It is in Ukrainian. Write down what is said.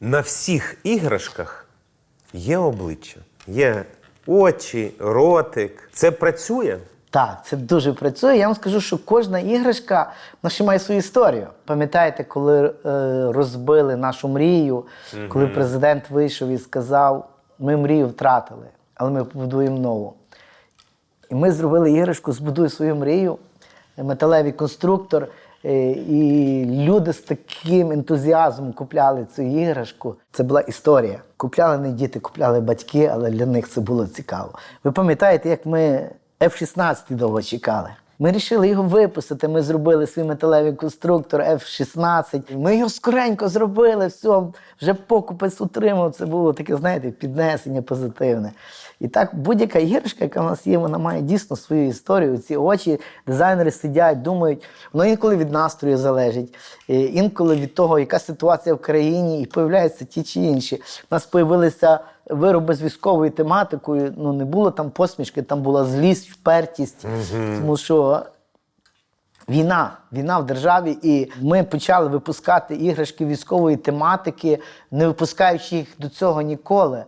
На всіх іграшках є обличчя, є очі, ротик. Це працює. Так, це дуже працює. Я вам скажу, що кожна іграшка вона ще має свою історію. Пам'ятаєте, коли е, розбили нашу мрію, коли президент вийшов і сказав: ми мрію втратили, але ми побудуємо нову. І ми зробили іграшку Збудуй свою мрію, металевий конструктор. Е, І люди з таким ентузіазмом купляли цю іграшку. Це була історія. Купляли не діти, купляли батьки, але для них це було цікаво. Ви пам'ятаєте, як ми F-16 довго чекали? Ми вирішили його випустити. Ми зробили свій металевий конструктор F-16. Ми його скоренько зробили, все, вже покупець утримав. Це було таке, знаєте, піднесення позитивне. І так будь-яка іграшка, яка в нас є, вона має дійсно свою історію. Ці очі дизайнери сидять, думають. Воно інколи від настрою залежить, е, інколи від того, яка ситуація в країні, і появляються ті чи інші. У нас появилися вироби з військовою тематикою. Ну не було там посмішки, там була злість, впертість. Тому що Війна, війна в державі, і ми почали випускати іграшки військової тематики, не випускаючи їх до цього ніколи.